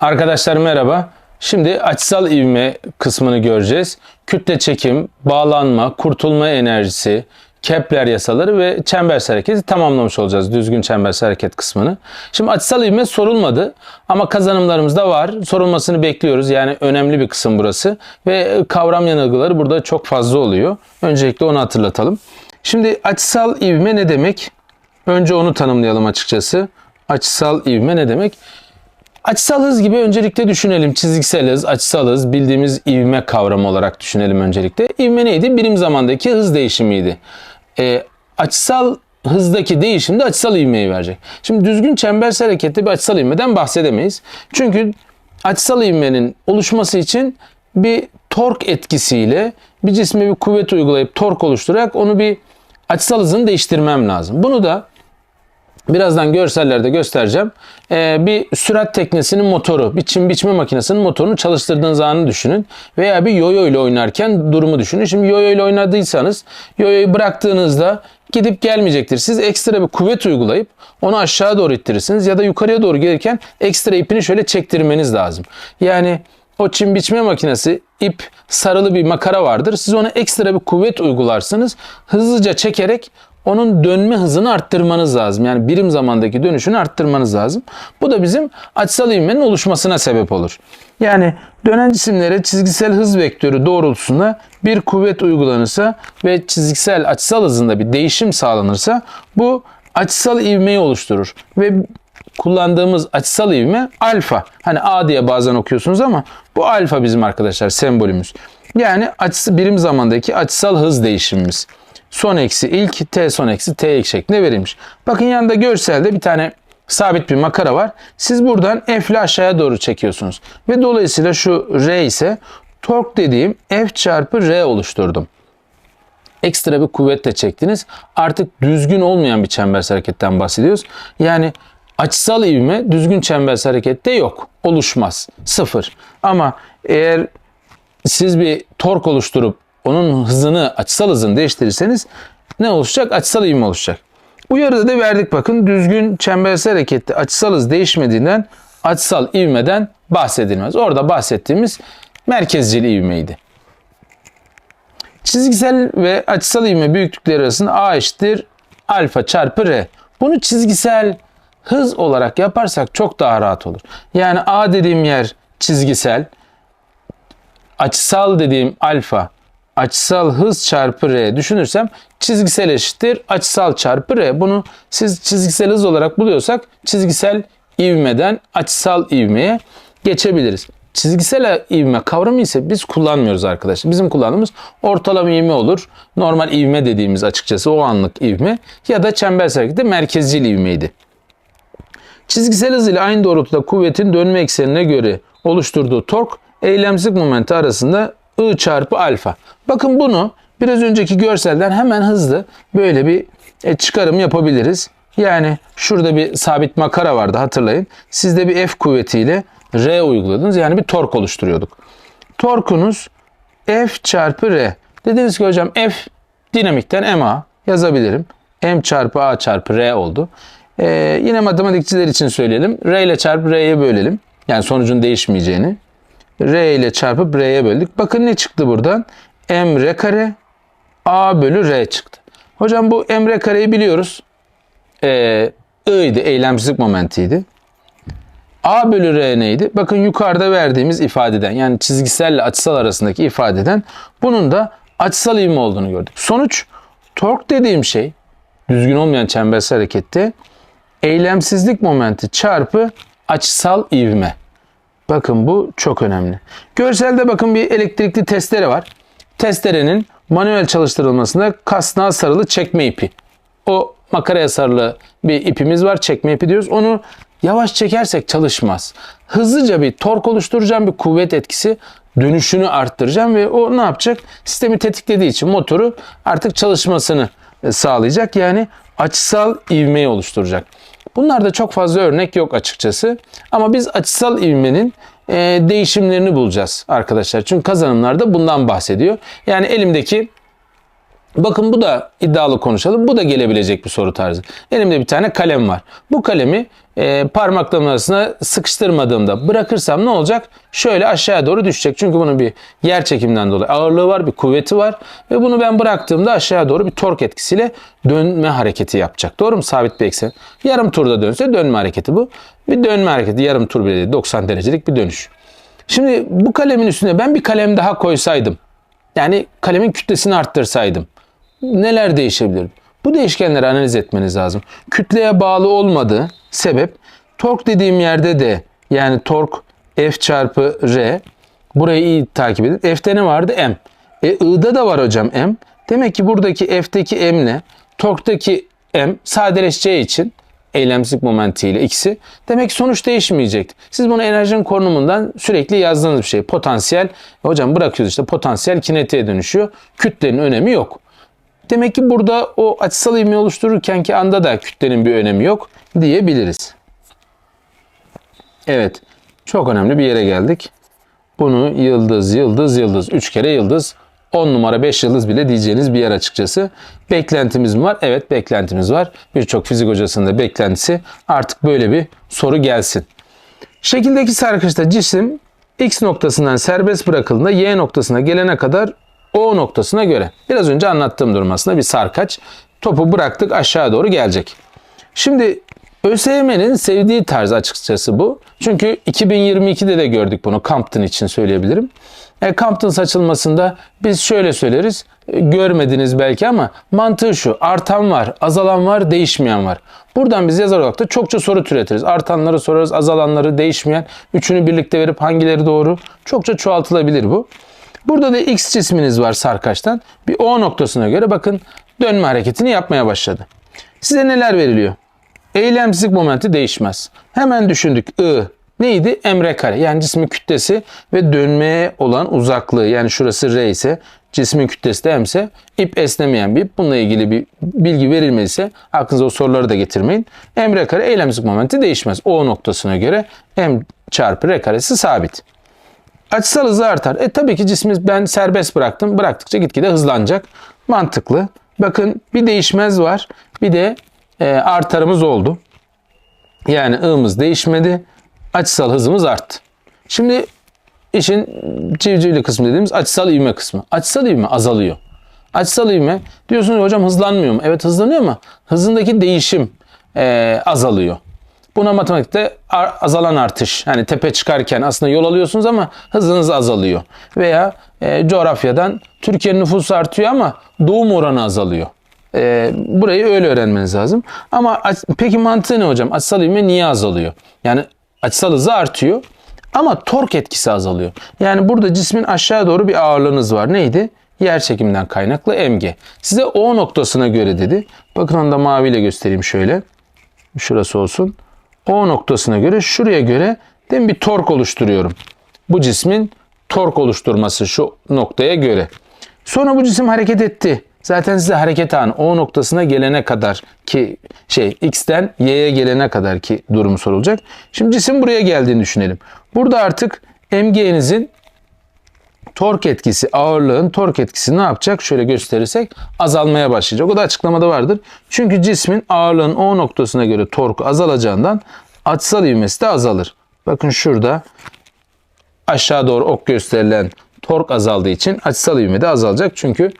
Arkadaşlar merhaba. Şimdi açısal ivme kısmını göreceğiz. Kütle çekim, bağlanma, kurtulma enerjisi, Kepler yasaları ve çembersel hareketi tamamlamış olacağız. Düzgün çembersel hareket kısmını. Şimdi açısal ivme sorulmadı ama kazanımlarımızda var. Sorulmasını bekliyoruz. Yani önemli bir kısım burası. Ve kavram yanılgıları burada çok fazla oluyor. Öncelikle onu hatırlatalım. Şimdi açısal ivme ne demek? Önce onu tanımlayalım açıkçası. Açısal ivme ne demek? Açısal hız gibi öncelikle düşünelim. Çizgisel hız, açısal hız bildiğimiz ivme kavramı olarak düşünelim öncelikle. İvme neydi? Birim zamandaki hız değişimiydi. Ee, açısal hızdaki değişim de açısal ivmeyi verecek. Şimdi düzgün çembersel harekette bir açısal ivmeden bahsedemeyiz. Çünkü açısal ivmenin oluşması için bir tork etkisiyle bir cisme bir kuvvet uygulayıp tork oluşturarak onu bir açısal hızını değiştirmem lazım. Bunu da Birazdan görsellerde göstereceğim. Ee, bir sürat teknesinin motoru, bir çim biçme makinesinin motorunu çalıştırdığınız anı düşünün. Veya bir yoyo ile oynarken durumu düşünün. Şimdi yoyo ile oynadıysanız yoyoyu bıraktığınızda gidip gelmeyecektir. Siz ekstra bir kuvvet uygulayıp onu aşağı doğru ittirirsiniz. Ya da yukarıya doğru gelirken ekstra ipini şöyle çektirmeniz lazım. Yani o çim biçme makinesi ip sarılı bir makara vardır. Siz ona ekstra bir kuvvet uygularsınız. Hızlıca çekerek onun dönme hızını arttırmanız lazım. Yani birim zamandaki dönüşünü arttırmanız lazım. Bu da bizim açısal ivmenin oluşmasına sebep olur. Yani dönen cisimlere çizgisel hız vektörü doğrultusunda bir kuvvet uygulanırsa ve çizgisel açısal hızında bir değişim sağlanırsa bu açısal ivmeyi oluşturur. Ve kullandığımız açısal ivme alfa. Hani A diye bazen okuyorsunuz ama bu alfa bizim arkadaşlar sembolümüz. Yani açısı birim zamandaki açısal hız değişimimiz son eksi ilk t son eksi t ilk şeklinde verilmiş. Bakın yanında görselde bir tane sabit bir makara var. Siz buradan F ile aşağıya doğru çekiyorsunuz. Ve dolayısıyla şu R ise tork dediğim F çarpı R oluşturdum. Ekstra bir kuvvetle çektiniz. Artık düzgün olmayan bir çembersel hareketten bahsediyoruz. Yani açısal ivme düzgün çembersel harekette yok. Oluşmaz. Sıfır. Ama eğer siz bir tork oluşturup onun hızını, açısal hızını değiştirirseniz ne oluşacak? Açısal ivme oluşacak. Uyarıda da verdik bakın düzgün çembersel harekette açısal hız değişmediğinden açısal ivmeden bahsedilmez. Orada bahsettiğimiz merkezcil ivmeydi. Çizgisel ve açısal ivme büyüklükleri arasında A eşittir alfa çarpı R. Bunu çizgisel hız olarak yaparsak çok daha rahat olur. Yani A dediğim yer çizgisel, açısal dediğim alfa açısal hız çarpı r düşünürsem çizgisel eşittir açısal çarpı r. Bunu siz çizgisel hız olarak buluyorsak çizgisel ivmeden açısal ivmeye geçebiliriz. Çizgisel ivme kavramı ise biz kullanmıyoruz arkadaşlar. Bizim kullandığımız ortalama ivme olur. Normal ivme dediğimiz açıkçası o anlık ivme ya da çembersel harekette merkezcil ivmeydi. Çizgisel hız ile aynı doğrultuda kuvvetin dönme eksenine göre oluşturduğu tork eylemsizlik momenti arasında I çarpı alfa. Bakın bunu biraz önceki görselden hemen hızlı böyle bir e, çıkarım yapabiliriz. Yani şurada bir sabit makara vardı hatırlayın. Siz de bir F kuvvetiyle R uyguladınız. Yani bir tork oluşturuyorduk. Torkunuz F çarpı R. Dediniz ki hocam F dinamikten MA yazabilirim. M çarpı A çarpı R oldu. Ee, yine matematikçiler için söyleyelim. R ile çarpı R'ye bölelim. Yani sonucun değişmeyeceğini. R ile çarpıp R'ye böldük. Bakın ne çıktı buradan? M R kare A bölü R çıktı. Hocam bu M R kareyi biliyoruz. Ee, I'ydi, eylemsizlik momentiydi. A bölü R neydi? Bakın yukarıda verdiğimiz ifadeden yani çizgiselle açısal arasındaki ifadeden bunun da açısal ivme olduğunu gördük. Sonuç tork dediğim şey düzgün olmayan çembersel harekette eylemsizlik momenti çarpı açısal ivme. Bakın bu çok önemli. Görselde bakın bir elektrikli testere var. Testerenin manuel çalıştırılmasında kasnağa sarılı çekme ipi. O makaraya sarılı bir ipimiz var. Çekme ipi diyoruz. Onu yavaş çekersek çalışmaz. Hızlıca bir tork oluşturacağım bir kuvvet etkisi dönüşünü arttıracağım ve o ne yapacak? Sistemi tetiklediği için motoru artık çalışmasını sağlayacak. Yani açısal ivmeyi oluşturacak. Bunlarda çok fazla örnek yok açıkçası. Ama biz açısal ivmenin e, değişimlerini bulacağız arkadaşlar. Çünkü kazanımlarda bundan bahsediyor. Yani elimdeki Bakın bu da iddialı konuşalım. Bu da gelebilecek bir soru tarzı. Elimde bir tane kalem var. Bu kalemi e, parmaklarımın arasına sıkıştırmadığımda bırakırsam ne olacak? Şöyle aşağıya doğru düşecek. Çünkü bunun bir yer çekimden dolayı ağırlığı var, bir kuvveti var. Ve bunu ben bıraktığımda aşağıya doğru bir tork etkisiyle dönme hareketi yapacak. Doğru mu? Sabit bir eksen. Yarım turda dönse dönme hareketi bu. Bir dönme hareketi. Yarım tur bile değil. 90 derecelik bir dönüş. Şimdi bu kalemin üstüne ben bir kalem daha koysaydım. Yani kalemin kütlesini arttırsaydım neler değişebilir? Bu değişkenleri analiz etmeniz lazım. Kütleye bağlı olmadığı sebep tork dediğim yerde de yani tork F çarpı R burayı iyi takip edin. F'te ne vardı? M. E I'da da var hocam M. Demek ki buradaki F'teki M ile torktaki M sadeleşeceği için eylemsizlik momentiyle ikisi. Demek ki sonuç değişmeyecek. Siz bunu enerjinin konumundan sürekli yazdığınız bir şey. Potansiyel. Hocam bırakıyoruz işte potansiyel kinetiğe dönüşüyor. Kütlenin önemi yok. Demek ki burada o açısal ivme oluştururken ki anda da kütlenin bir önemi yok diyebiliriz. Evet. Çok önemli bir yere geldik. Bunu yıldız, yıldız, yıldız. 3 kere yıldız. 10 numara 5 yıldız bile diyeceğiniz bir yer açıkçası. Beklentimiz mi var? Evet beklentimiz var. Birçok fizik hocasının da beklentisi artık böyle bir soru gelsin. Şekildeki sarkışta cisim X noktasından serbest bırakıldığında Y noktasına gelene kadar O noktasına göre. Biraz önce anlattığım durum aslında bir sarkaç. Topu bıraktık aşağı doğru gelecek. Şimdi ÖSYM'nin sevdiği tarz açıkçası bu. Çünkü 2022'de de gördük bunu Compton için söyleyebilirim. E, Compton saçılmasında biz şöyle söyleriz. e, Görmediniz belki ama mantığı şu. Artan var, azalan var, değişmeyen var. Buradan biz yazar olarak da çokça soru türetiriz. Artanları sorarız, azalanları, değişmeyen. Üçünü birlikte verip hangileri doğru? Çokça çoğaltılabilir bu. Burada da X cisminiz var sarkaçtan. Bir O noktasına göre bakın dönme hareketini yapmaya başladı. Size neler veriliyor? Eylemsizlik momenti değişmez. Hemen düşündük. I neydi? Emre kare. Yani cismin kütlesi ve dönmeye olan uzaklığı. Yani şurası R ise cismin kütlesi de M ise ip esnemeyen bir ip. Bununla ilgili bir bilgi verilmediyse aklınıza o soruları da getirmeyin. Emre kare eylemsizlik momenti değişmez. O noktasına göre M çarpı R karesi sabit. Açısal hızı artar. E tabii ki cismi ben serbest bıraktım. Bıraktıkça gitgide hızlanacak. Mantıklı. Bakın bir değişmez var. Bir de e, artarımız oldu. Yani ığımız değişmedi. Açısal hızımız arttı. Şimdi işin civcivli kısmı dediğimiz açısal ivme kısmı. Açısal ivme azalıyor. Açısal ivme diyorsunuz hocam hızlanmıyor mu? Evet hızlanıyor ama hızındaki değişim e, azalıyor. Buna matematikte azalan artış. Yani tepe çıkarken aslında yol alıyorsunuz ama hızınız azalıyor. Veya e, coğrafyadan Türkiye'nin nüfusu artıyor ama doğum oranı azalıyor. E, burayı öyle öğrenmeniz lazım. Ama peki mantığı ne hocam? Açısal ivme niye azalıyor? Yani açısal hızı artıyor ama tork etkisi azalıyor. Yani burada cismin aşağı doğru bir ağırlığınız var. Neydi? Yer çekiminden kaynaklı mg. Size O noktasına göre dedi. Bakın onu da maviyle göstereyim şöyle. Şurası olsun. O noktasına göre şuraya göre değil bir tork oluşturuyorum. Bu cismin tork oluşturması şu noktaya göre. Sonra bu cisim hareket etti. Zaten size hareket anı O noktasına gelene kadar ki şey X'ten Y'ye gelene kadar ki durum sorulacak. Şimdi cisim buraya geldiğini düşünelim. Burada artık MG'nizin tork etkisi, ağırlığın tork etkisi ne yapacak? Şöyle gösterirsek azalmaya başlayacak. O da açıklamada vardır. Çünkü cismin ağırlığın O noktasına göre torku azalacağından açısal ivmesi de azalır. Bakın şurada aşağı doğru ok gösterilen tork azaldığı için açısal ivme de azalacak. Çünkü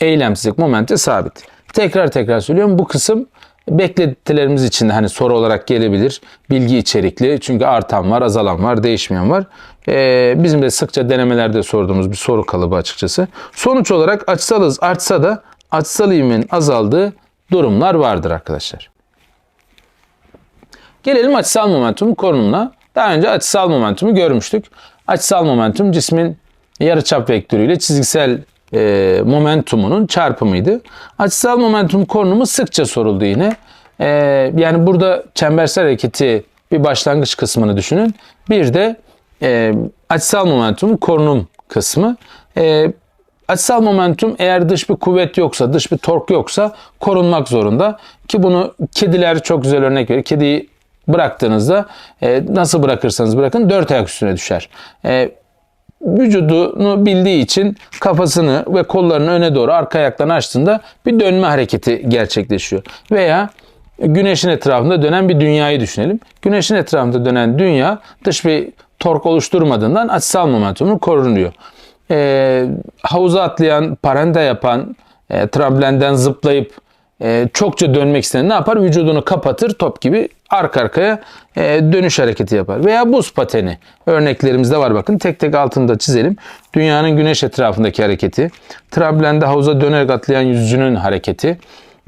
eylemsizlik momenti sabit. Tekrar tekrar söylüyorum bu kısım beklentilerimiz için hani soru olarak gelebilir. Bilgi içerikli çünkü artan var, azalan var, değişmeyen var. Ee, bizim de sıkça denemelerde sorduğumuz bir soru kalıbı açıkçası. Sonuç olarak açısal hız artsa da açısal ivmenin azaldığı durumlar vardır arkadaşlar. Gelelim açısal momentum konumuna. Daha önce açısal momentumu görmüştük. Açısal momentum cismin yarıçap vektörüyle çizgisel e, momentumunun çarpımıydı. Açısal momentum konumu sıkça soruldu yine. E, yani burada çembersel hareketi bir başlangıç kısmını düşünün. Bir de e, açısal momentum korunum kısmı. E, açısal momentum eğer dış bir kuvvet yoksa, dış bir tork yoksa korunmak zorunda. Ki bunu kediler çok güzel örnek veriyor. Kediyi bıraktığınızda nasıl bırakırsanız bırakın dört ayak üstüne düşer. Vücudunu bildiği için kafasını ve kollarını öne doğru arka ayaklarını açtığında bir dönme hareketi gerçekleşiyor. Veya güneşin etrafında dönen bir dünyayı düşünelim. Güneşin etrafında dönen dünya dış bir tork oluşturmadığından açısal momentumu korunuyor. Ee, havuza atlayan, paranda yapan, e, tramblenden zıplayıp e, çokça dönmek isteyen ne yapar? Vücudunu kapatır top gibi arka arkaya e, dönüş hareketi yapar. Veya buz pateni örneklerimizde var bakın tek tek altında çizelim. Dünyanın güneş etrafındaki hareketi, tramblende havuza dönerek atlayan yüzücünün hareketi,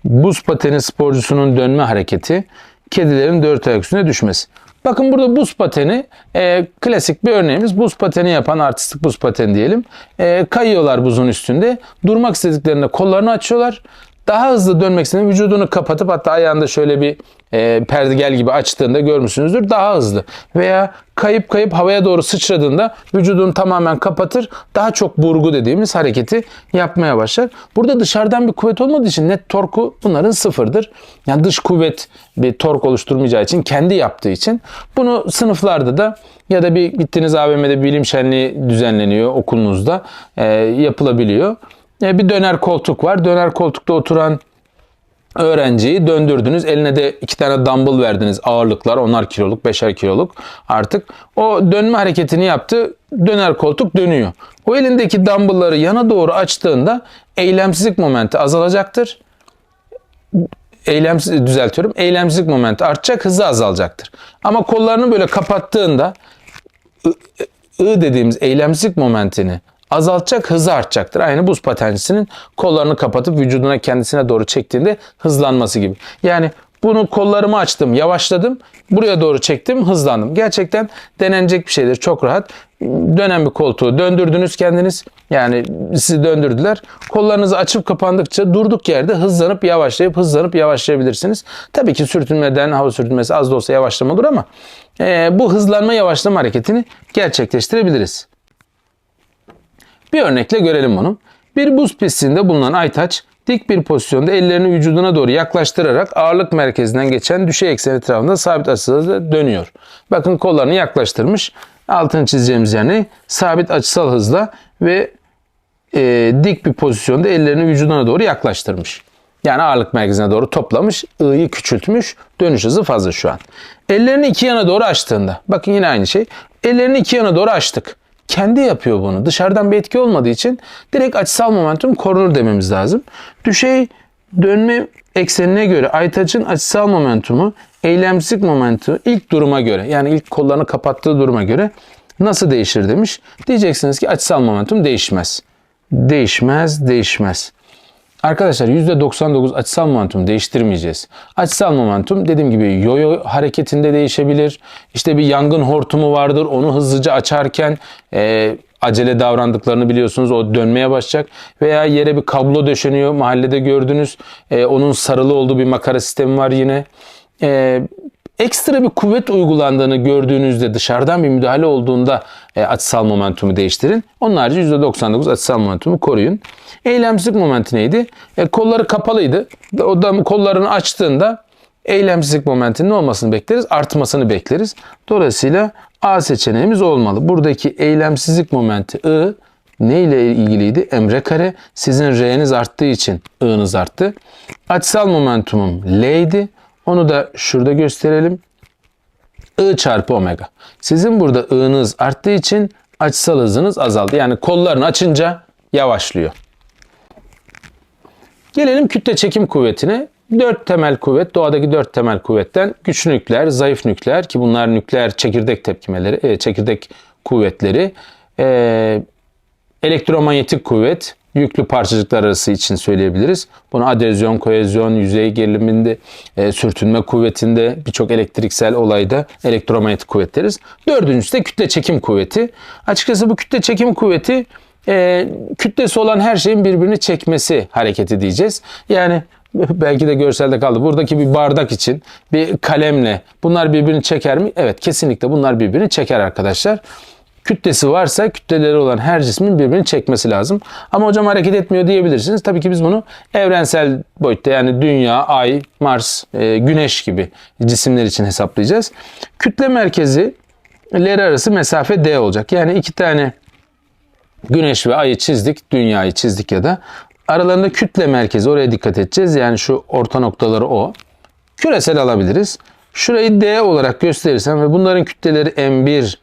buz pateni sporcusunun dönme hareketi, kedilerin dört ayak üstüne düşmesi. Bakın burada buz pateni e, klasik bir örneğimiz. Buz pateni yapan artistik buz pateni diyelim. E, kayıyorlar buzun üstünde. Durmak istediklerinde kollarını açıyorlar. Daha hızlı dönmek istediğinde vücudunu kapatıp hatta ayağında şöyle bir e, perdegel gibi açtığında görmüşsünüzdür. Daha hızlı. Veya kayıp kayıp havaya doğru sıçradığında vücudunu tamamen kapatır. Daha çok burgu dediğimiz hareketi yapmaya başlar. Burada dışarıdan bir kuvvet olmadığı için net torku bunların sıfırdır. Yani dış kuvvet bir tork oluşturmayacağı için kendi yaptığı için bunu sınıflarda da ya da bir gittiğiniz AVM'de bilim şenliği düzenleniyor okulunuzda e, yapılabiliyor. E, bir döner koltuk var. Döner koltukta oturan öğrenciyi döndürdünüz. Eline de iki tane dumbbell verdiniz. Ağırlıklar onar kiloluk, beşer kiloluk artık. O dönme hareketini yaptı. Döner koltuk dönüyor. O elindeki dumbbellları yana doğru açtığında eylemsizlik momenti azalacaktır. Eylemsiz düzeltiyorum. Eylemsizlik momenti artacak, hızı azalacaktır. Ama kollarını böyle kapattığında I dediğimiz eylemsizlik momentini azaltacak, hızı artacaktır. Aynı buz patencisinin kollarını kapatıp vücuduna kendisine doğru çektiğinde hızlanması gibi. Yani bunu kollarımı açtım, yavaşladım. Buraya doğru çektim, hızlandım. Gerçekten denenecek bir şeydir. Çok rahat. Dönen bir koltuğu döndürdünüz kendiniz. Yani sizi döndürdüler. Kollarınızı açıp kapandıkça durduk yerde hızlanıp yavaşlayıp hızlanıp yavaşlayabilirsiniz. Tabii ki sürtünmeden hava sürtünmesi az da olsa yavaşlama olur ama e, bu hızlanma yavaşlama hareketini gerçekleştirebiliriz. Bir örnekle görelim bunu. Bir buz pistinde bulunan Aytaç dik bir pozisyonda ellerini vücuduna doğru yaklaştırarak ağırlık merkezinden geçen düşey eksen etrafında sabit açısal dönüyor. Bakın kollarını yaklaştırmış. Altını çizeceğimiz yani sabit açısal hızla ve e, dik bir pozisyonda ellerini vücuduna doğru yaklaştırmış. Yani ağırlık merkezine doğru toplamış, ı'yı küçültmüş, dönüş hızı fazla şu an. Ellerini iki yana doğru açtığında, bakın yine aynı şey. Ellerini iki yana doğru açtık kendi yapıyor bunu. Dışarıdan bir etki olmadığı için direkt açısal momentum korunur dememiz lazım. Düşey dönme eksenine göre aytaçın açısal momentumu eylemsizlik momentu ilk duruma göre yani ilk kollarını kapattığı duruma göre nasıl değişir demiş. Diyeceksiniz ki açısal momentum değişmez. Değişmez, değişmez. Arkadaşlar %99 açısal momentum değiştirmeyeceğiz. Açısal momentum dediğim gibi yoyo hareketinde değişebilir. İşte bir yangın hortumu vardır. Onu hızlıca açarken e, acele davrandıklarını biliyorsunuz. O dönmeye başlayacak. Veya yere bir kablo döşeniyor. Mahallede gördünüz. E, onun sarılı olduğu bir makara sistemi var yine. E, ekstra bir kuvvet uygulandığını gördüğünüzde dışarıdan bir müdahale olduğunda e, açısal momentumu değiştirin. Onun harici %99 açısal momentumu koruyun. Eylemsizlik momenti neydi? E, kolları kapalıydı. O da kollarını açtığında eylemsizlik momentinin olmasını bekleriz, artmasını bekleriz. Dolayısıyla A seçeneğimiz olmalı. Buradaki eylemsizlik momenti I ne ile ilgiliydi? Emre kare. Sizin R'niz arttığı için I'nız arttı. Açısal momentumum L'ydi. Onu da şurada gösterelim. I çarpı omega. Sizin burada I'nız arttığı için açısal hızınız azaldı. Yani kollarını açınca yavaşlıyor. Gelelim kütle çekim kuvvetine. Dört temel kuvvet, doğadaki dört temel kuvvetten güçlü nükleer, zayıf nükleer ki bunlar nükleer çekirdek tepkimeleri, e, çekirdek kuvvetleri, e, elektromanyetik kuvvet, yüklü parçacıklar arası için söyleyebiliriz. Bunu adezyon, kohezyon, yüzey geriliminde, e, sürtünme kuvvetinde, birçok elektriksel olayda elektromanyetik kuvvet deriz. Dördüncüsü de kütle çekim kuvveti. Açıkçası bu kütle çekim kuvveti e, kütlesi olan her şeyin birbirini çekmesi hareketi diyeceğiz. Yani belki de görselde kaldı. Buradaki bir bardak için bir kalemle bunlar birbirini çeker mi? Evet kesinlikle bunlar birbirini çeker arkadaşlar. Kütlesi varsa kütleleri olan her cismin birbirini çekmesi lazım. Ama hocam hareket etmiyor diyebilirsiniz. Tabii ki biz bunu evrensel boyutta yani Dünya, Ay, Mars, e, Güneş gibi cisimler için hesaplayacağız. Kütle merkezi leri arası mesafe D olacak. Yani iki tane Güneş ve ayı çizdik, dünyayı çizdik ya da aralarında kütle merkezi oraya dikkat edeceğiz. Yani şu orta noktaları o. Küresel alabiliriz. Şurayı D olarak gösterirsem ve bunların kütleleri M1,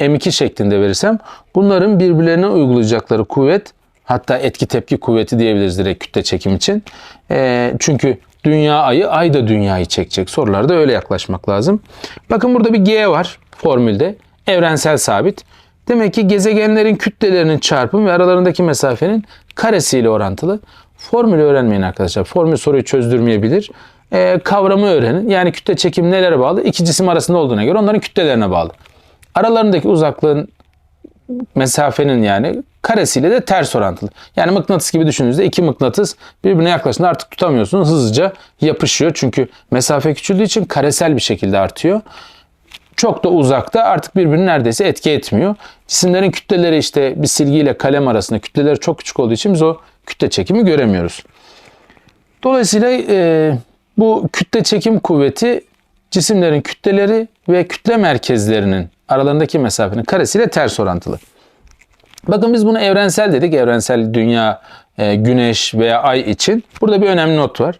M2 şeklinde verirsem bunların birbirlerine uygulayacakları kuvvet hatta etki tepki kuvveti diyebiliriz direkt kütle çekim için. Ee, çünkü dünya ayı, ay da dünyayı çekecek. Sorularda öyle yaklaşmak lazım. Bakın burada bir G var formülde. Evrensel sabit. Demek ki gezegenlerin kütlelerinin çarpımı ve aralarındaki mesafenin karesiyle orantılı. Formülü öğrenmeyin arkadaşlar. Formül soruyu çözdürmeyebilir. Ee, kavramı öğrenin. Yani kütle çekim nelere bağlı? İki cisim arasında olduğuna göre onların kütlelerine bağlı. Aralarındaki uzaklığın mesafenin yani karesiyle de ters orantılı. Yani mıknatıs gibi düşündüğünüzde iki mıknatıs birbirine yaklaştığında artık tutamıyorsunuz. Hızlıca yapışıyor. Çünkü mesafe küçüldüğü için karesel bir şekilde artıyor. Çok da uzakta artık birbirini neredeyse etki etmiyor. Cisimlerin kütleleri işte bir silgiyle kalem arasında kütleleri çok küçük olduğu için biz o kütle çekimi göremiyoruz. Dolayısıyla e, bu kütle çekim kuvveti cisimlerin kütleleri ve kütle merkezlerinin aralarındaki mesafenin karesiyle ters orantılı. Bakın biz bunu evrensel dedik. Evrensel dünya, e, güneş veya ay için. Burada bir önemli not var.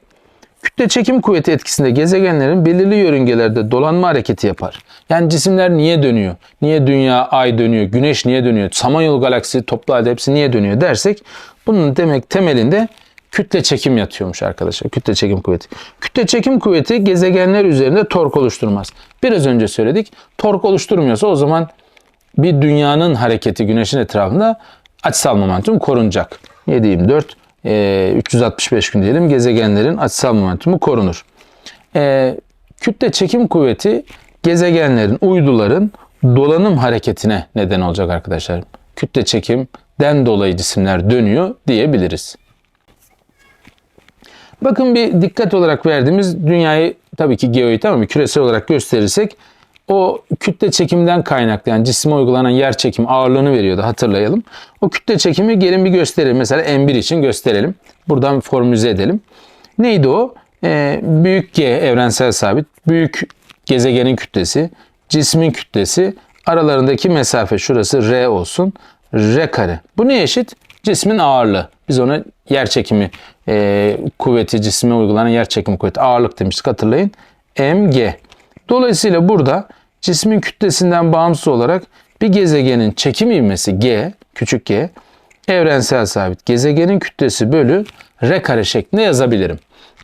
Kütle çekim kuvveti etkisinde gezegenlerin belirli yörüngelerde dolanma hareketi yapar. Yani cisimler niye dönüyor? Niye dünya, ay dönüyor? Güneş niye dönüyor? Samanyolu galaksi toplu halde hepsi niye dönüyor dersek bunun demek temelinde kütle çekim yatıyormuş arkadaşlar. Kütle çekim kuvveti. Kütle çekim kuvveti gezegenler üzerinde tork oluşturmaz. Biraz önce söyledik. Tork oluşturmuyorsa o zaman bir dünyanın hareketi güneşin etrafında açısal momentum korunacak. 7-24 e, 365 gün diyelim gezegenlerin açısal momentumu korunur. E, kütle çekim kuvveti gezegenlerin, uyduların dolanım hareketine neden olacak arkadaşlar. Kütle çekimden dolayı cisimler dönüyor diyebiliriz. Bakın bir dikkat olarak verdiğimiz dünyayı tabii ki ama bir küresel olarak gösterirsek o kütle çekimden kaynaklı yani cisime uygulanan yer çekimi ağırlığını veriyordu hatırlayalım. O kütle çekimi gelin bir gösterelim. Mesela M1 için gösterelim. Buradan formülize edelim. Neydi o? Ee, büyük G evrensel sabit. Büyük gezegenin kütlesi, cismin kütlesi, aralarındaki mesafe şurası R olsun. R kare. Bu ne eşit? Cismin ağırlığı. Biz ona yer çekimi e, kuvveti, cisme uygulanan yer çekimi kuvveti ağırlık demiştik hatırlayın. mg. Dolayısıyla burada cismin kütlesinden bağımsız olarak bir gezegenin çekim ivmesi g, küçük g, evrensel sabit. Gezegenin kütlesi bölü r kare şeklinde yazabilirim.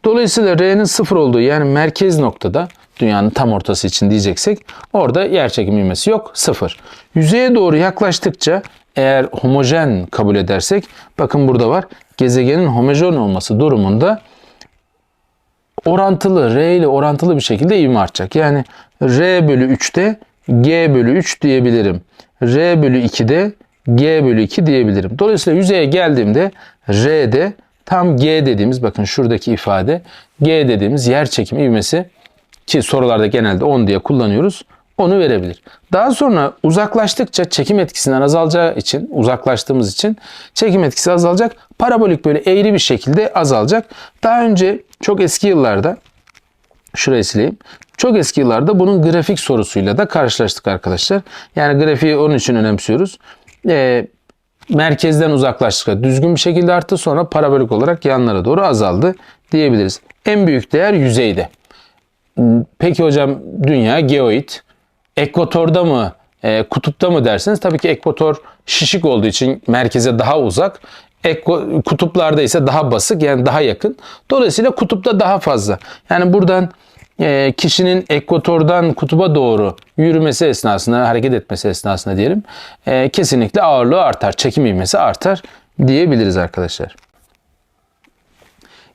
Dolayısıyla r'nin sıfır olduğu yani merkez noktada dünyanın tam ortası için diyeceksek orada yer çekim ivmesi yok sıfır. Yüzeye doğru yaklaştıkça eğer homojen kabul edersek bakın burada var gezegenin homojen olması durumunda orantılı R ile orantılı bir şekilde ivme artacak. Yani R bölü 3'te G bölü 3 diyebilirim. R bölü 2'de G bölü 2 diyebilirim. Dolayısıyla yüzeye geldiğimde R'de tam G dediğimiz bakın şuradaki ifade G dediğimiz yer çekimi ivmesi ki sorularda genelde 10 diye kullanıyoruz onu verebilir. Daha sonra uzaklaştıkça çekim etkisinden azalacağı için, uzaklaştığımız için çekim etkisi azalacak. Parabolik böyle eğri bir şekilde azalacak. Daha önce çok eski yıllarda şurayı sileyim. Çok eski yıllarda bunun grafik sorusuyla da karşılaştık arkadaşlar. Yani grafiği onun için önemsiyoruz. Ee, merkezden uzaklaştıkça düzgün bir şekilde arttı sonra parabolik olarak yanlara doğru azaldı diyebiliriz. En büyük değer yüzeyde. Peki hocam dünya geoid ekvatorda mı, e, kutupta mı derseniz tabii ki ekvator şişik olduğu için merkeze daha uzak. Ekva, kutuplarda ise daha basık yani daha yakın. Dolayısıyla kutupta daha fazla. Yani buradan e, kişinin ekvatordan kutuba doğru yürümesi esnasında, hareket etmesi esnasında diyelim e, kesinlikle ağırlığı artar, çekim ivmesi artar diyebiliriz arkadaşlar.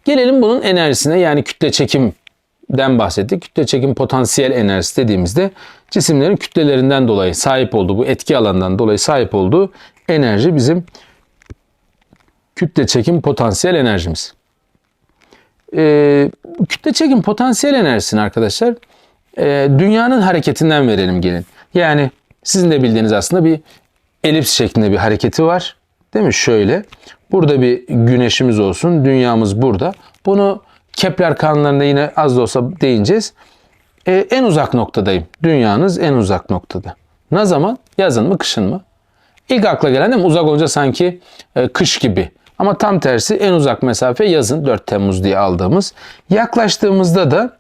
Gelelim bunun enerjisine yani kütle çekim den bahsettik. Kütle çekim potansiyel enerjisi dediğimizde cisimlerin kütlelerinden dolayı sahip olduğu bu etki alanından dolayı sahip olduğu enerji bizim kütle çekim potansiyel enerjimiz. Ee, kütle çekim potansiyel enerjisini arkadaşlar e, dünyanın hareketinden verelim gelin. Yani sizin de bildiğiniz aslında bir elips şeklinde bir hareketi var. Değil mi? Şöyle. Burada bir güneşimiz olsun. Dünyamız burada. Bunu Kepler kanunlarında yine az da olsa değineceğiz. Ee, en uzak noktadayım. Dünyanız en uzak noktada. Ne zaman? Yazın mı, kışın mı? İlk akla gelen değil mi? Uzak olunca sanki e, kış gibi. Ama tam tersi en uzak mesafe yazın 4 Temmuz diye aldığımız. Yaklaştığımızda da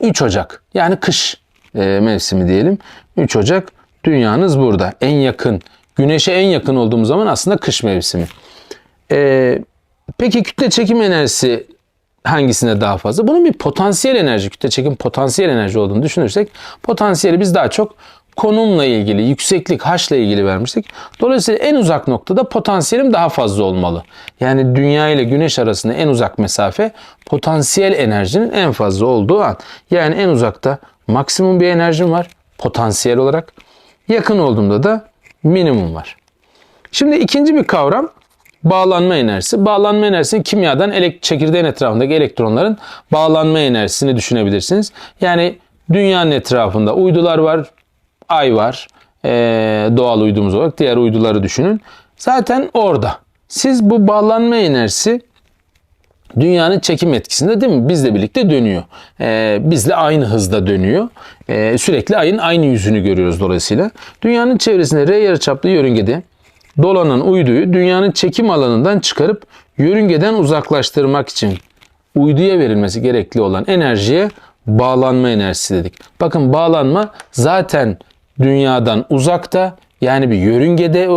3 Ocak yani kış e, mevsimi diyelim. 3 Ocak dünyanız burada. En yakın, güneşe en yakın olduğumuz zaman aslında kış mevsimi. E, peki kütle çekim enerjisi hangisine daha fazla? Bunun bir potansiyel enerji, kütle çekim potansiyel enerji olduğunu düşünürsek potansiyeli biz daha çok konumla ilgili, yükseklik, haşla ilgili vermiştik. Dolayısıyla en uzak noktada potansiyelim daha fazla olmalı. Yani dünya ile güneş arasında en uzak mesafe potansiyel enerjinin en fazla olduğu an. Yani en uzakta maksimum bir enerjim var potansiyel olarak. Yakın olduğumda da minimum var. Şimdi ikinci bir kavram bağlanma enerjisi. Bağlanma enerjisini kimyadan elek çekirdeğin etrafındaki elektronların bağlanma enerjisini düşünebilirsiniz. Yani dünyanın etrafında uydular var, ay var, ee, doğal uydumuz olarak diğer uyduları düşünün. Zaten orada. Siz bu bağlanma enerjisi dünyanın çekim etkisinde değil mi? Bizle birlikte dönüyor. Ee, bizle aynı hızda dönüyor. Ee, sürekli ayın aynı yüzünü görüyoruz dolayısıyla. Dünyanın çevresinde R yarıçaplı yörüngede dolanan uyduyu dünyanın çekim alanından çıkarıp yörüngeden uzaklaştırmak için uyduya verilmesi gerekli olan enerjiye bağlanma enerjisi dedik. Bakın bağlanma zaten dünyadan uzakta yani bir yörüngede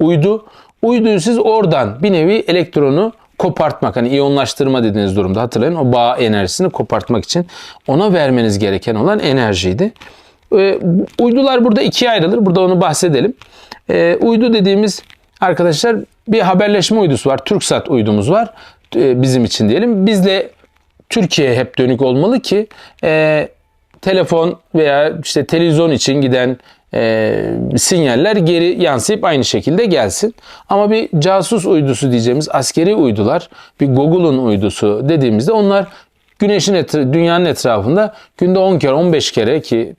uydu. Uyduyu siz oradan bir nevi elektronu kopartmak hani iyonlaştırma dediğiniz durumda hatırlayın o bağ enerjisini kopartmak için ona vermeniz gereken olan enerjiydi. Ee, uydular burada ikiye ayrılır. Burada onu bahsedelim. Ee, uydu dediğimiz arkadaşlar bir haberleşme uydusu var. TürkSat uydumuz var. Ee, bizim için diyelim. Bizle Türkiye hep dönük olmalı ki e, telefon veya işte televizyon için giden e, sinyaller geri yansıyıp aynı şekilde gelsin. Ama bir casus uydusu diyeceğimiz askeri uydular, bir Google'un uydusu dediğimizde onlar güneşin etra- dünyanın etrafında günde 10 kere 15 kere ki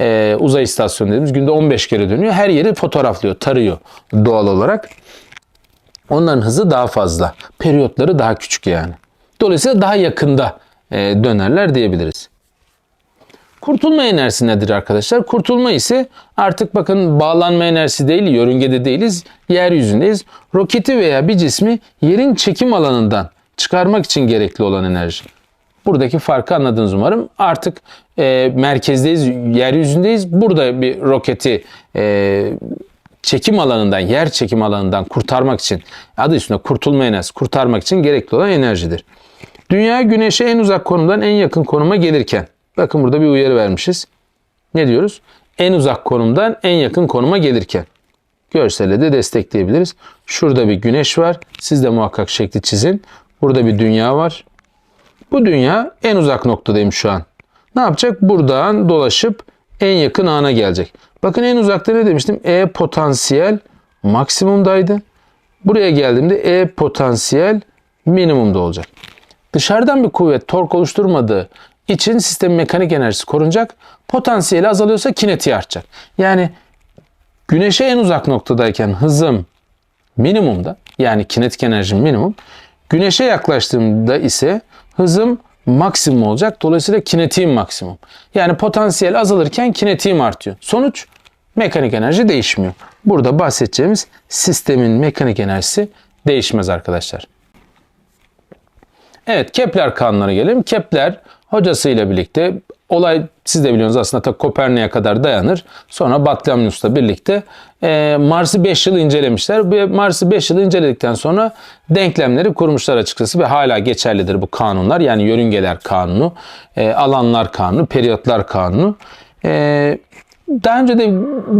e, uzay istasyonu dediğimiz günde 15 kere dönüyor. Her yeri fotoğraflıyor, tarıyor doğal olarak. Onların hızı daha fazla. Periyotları daha küçük yani. Dolayısıyla daha yakında e, dönerler diyebiliriz. Kurtulma enerjisi nedir arkadaşlar? Kurtulma ise artık bakın bağlanma enerjisi değil, yörüngede değiliz, yeryüzündeyiz. Roketi veya bir cismi yerin çekim alanından çıkarmak için gerekli olan enerji. Buradaki farkı anladınız umarım. Artık e, merkezdeyiz, yeryüzündeyiz. Burada bir roketi e, çekim alanından, yer çekim alanından kurtarmak için, adı üstünde kurtulma enerjisi, kurtarmak için gerekli olan enerjidir. Dünya güneşe en uzak konumdan en yakın konuma gelirken, bakın burada bir uyarı vermişiz. Ne diyoruz? En uzak konumdan en yakın konuma gelirken. Görselle de destekleyebiliriz. Şurada bir güneş var. Siz de muhakkak şekli çizin. Burada bir dünya var. Bu dünya en uzak noktadayım şu an. Ne yapacak? Buradan dolaşıp en yakın ana gelecek. Bakın en uzakta ne demiştim? E potansiyel maksimumdaydı. Buraya geldiğimde E potansiyel minimumda olacak. Dışarıdan bir kuvvet tork oluşturmadığı için sistemin mekanik enerjisi korunacak. Potansiyeli azalıyorsa kinetiği artacak. Yani güneşe en uzak noktadayken hızım minimumda yani kinetik enerjim minimum. Güneşe yaklaştığımda ise hızım maksimum olacak. Dolayısıyla kinetiğim maksimum. Yani potansiyel azalırken kinetiğim artıyor. Sonuç mekanik enerji değişmiyor. Burada bahsedeceğimiz sistemin mekanik enerjisi değişmez arkadaşlar. Evet Kepler kanunlarına gelelim. Kepler hocasıyla birlikte olay siz de biliyorsunuz aslında ta Kopernik'e kadar dayanır. Sonra Batlamyus'la birlikte e, Mars'ı 5 yıl incelemişler. Mars'ı 5 yıl inceledikten sonra denklemleri kurmuşlar açıkçası ve hala geçerlidir bu kanunlar. Yani yörüngeler kanunu, e, alanlar kanunu, periyotlar kanunu. E, daha önce de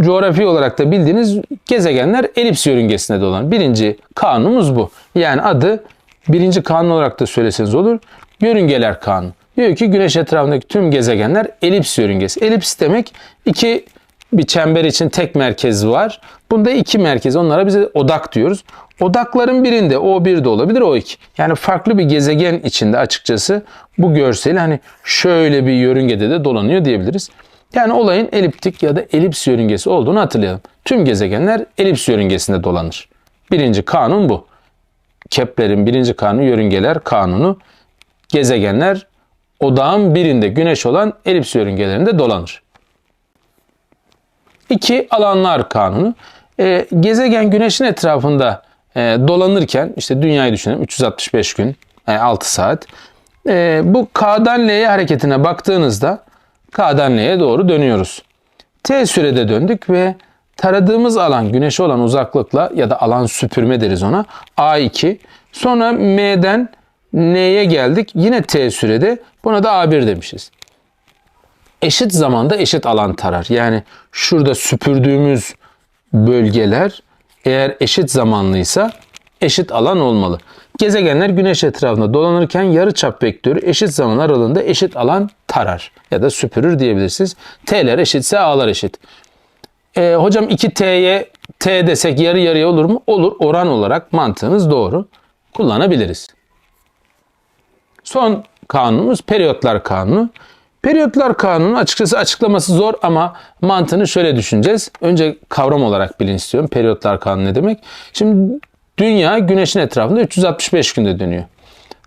coğrafi olarak da bildiğiniz gezegenler elips yörüngesinde dolan. Birinci kanunumuz bu. Yani adı birinci kanun olarak da söyleseniz olur. Yörüngeler kanunu. Diyor ki güneş etrafındaki tüm gezegenler elips yörüngesi. Elips demek iki bir çember için tek merkez var. Bunda iki merkez. Onlara bize odak diyoruz. Odakların birinde O1 de olabilir O2. Yani farklı bir gezegen içinde açıkçası bu görseli hani şöyle bir yörüngede de dolanıyor diyebiliriz. Yani olayın eliptik ya da elips yörüngesi olduğunu hatırlayalım. Tüm gezegenler elips yörüngesinde dolanır. Birinci kanun bu. Kepler'in birinci kanunu yörüngeler kanunu. Gezegenler odağın birinde güneş olan elips yörüngelerinde dolanır. İki alanlar kanunu. E, gezegen güneşin etrafında e, dolanırken işte dünyayı düşünelim 365 gün e, 6 saat. E, bu K'dan L'ye hareketine baktığınızda K'dan L'ye doğru dönüyoruz. T sürede döndük ve taradığımız alan güneşe olan uzaklıkla ya da alan süpürme deriz ona A2. Sonra M'den N'ye geldik. Yine T sürede buna da A1 demişiz. Eşit zamanda eşit alan tarar. Yani şurada süpürdüğümüz bölgeler eğer eşit zamanlıysa eşit alan olmalı. Gezegenler güneş etrafında dolanırken yarıçap vektörü eşit zaman aralığında eşit alan tarar ya da süpürür diyebilirsiniz. T'ler eşitse A'lar eşit. E, hocam 2T'ye T desek yarı yarıya olur mu? Olur. Oran olarak mantığınız doğru. Kullanabiliriz. Son kanunumuz periyotlar kanunu. Periyotlar kanunu açıkçası açıklaması zor ama mantığını şöyle düşüneceğiz. Önce kavram olarak bilin istiyorum. Periyotlar kanunu ne demek? Şimdi dünya güneşin etrafında 365 günde dönüyor.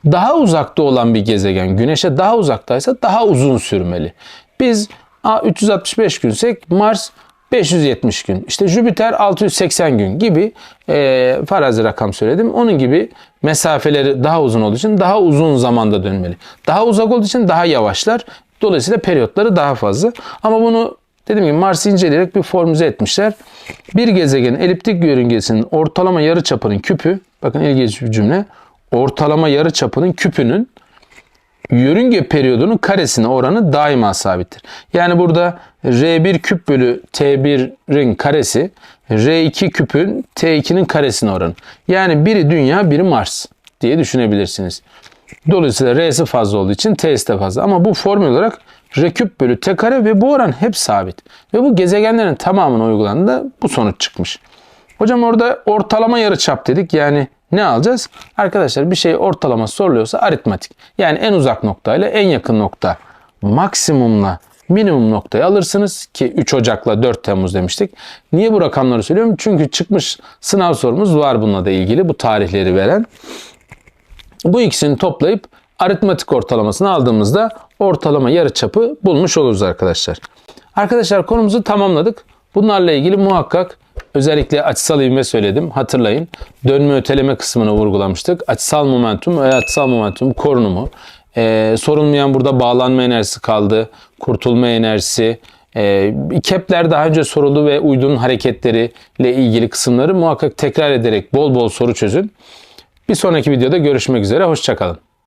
Daha uzakta olan bir gezegen güneşe daha uzaktaysa daha uzun sürmeli. Biz a, 365 günsek Mars 570 gün. İşte Jüpiter 680 gün gibi e, farazi rakam söyledim. Onun gibi mesafeleri daha uzun olduğu için daha uzun zamanda dönmeli. Daha uzak olduğu için daha yavaşlar. Dolayısıyla periyotları daha fazla. Ama bunu dediğim gibi Mars'ı inceleyerek bir formüle etmişler. Bir gezegenin eliptik yörüngesinin ortalama yarıçapının küpü, bakın ilginç bir cümle, ortalama yarıçapının küpünün yörünge periyodunun karesine oranı daima sabittir. Yani burada R1 küp bölü T1'in karesi R2 küpün T2'nin karesine oranı. Yani biri dünya biri Mars diye düşünebilirsiniz. Dolayısıyla R'si fazla olduğu için T'si de fazla. Ama bu formül olarak R küp bölü T kare ve bu oran hep sabit. Ve bu gezegenlerin tamamına uygulandığında bu sonuç çıkmış. Hocam orada ortalama yarıçap dedik. Yani ne alacağız? Arkadaşlar bir şey ortalama soruluyorsa aritmatik. Yani en uzak noktayla en yakın nokta maksimumla minimum noktayı alırsınız ki 3 Ocak'la 4 Temmuz demiştik. Niye bu rakamları söylüyorum? Çünkü çıkmış sınav sorumuz var bununla da ilgili bu tarihleri veren. Bu ikisini toplayıp aritmatik ortalamasını aldığımızda ortalama yarıçapı bulmuş oluruz arkadaşlar. Arkadaşlar konumuzu tamamladık. Bunlarla ilgili muhakkak özellikle açısal ivme söyledim. Hatırlayın. Dönme öteleme kısmını vurgulamıştık. Açısal momentum ve açısal momentum korunumu. Ee, sorulmayan burada bağlanma enerjisi kaldı. Kurtulma enerjisi. Ee, Kepler daha önce soruldu ve uydunun hareketleri ile ilgili kısımları muhakkak tekrar ederek bol bol soru çözün. Bir sonraki videoda görüşmek üzere. Hoşçakalın.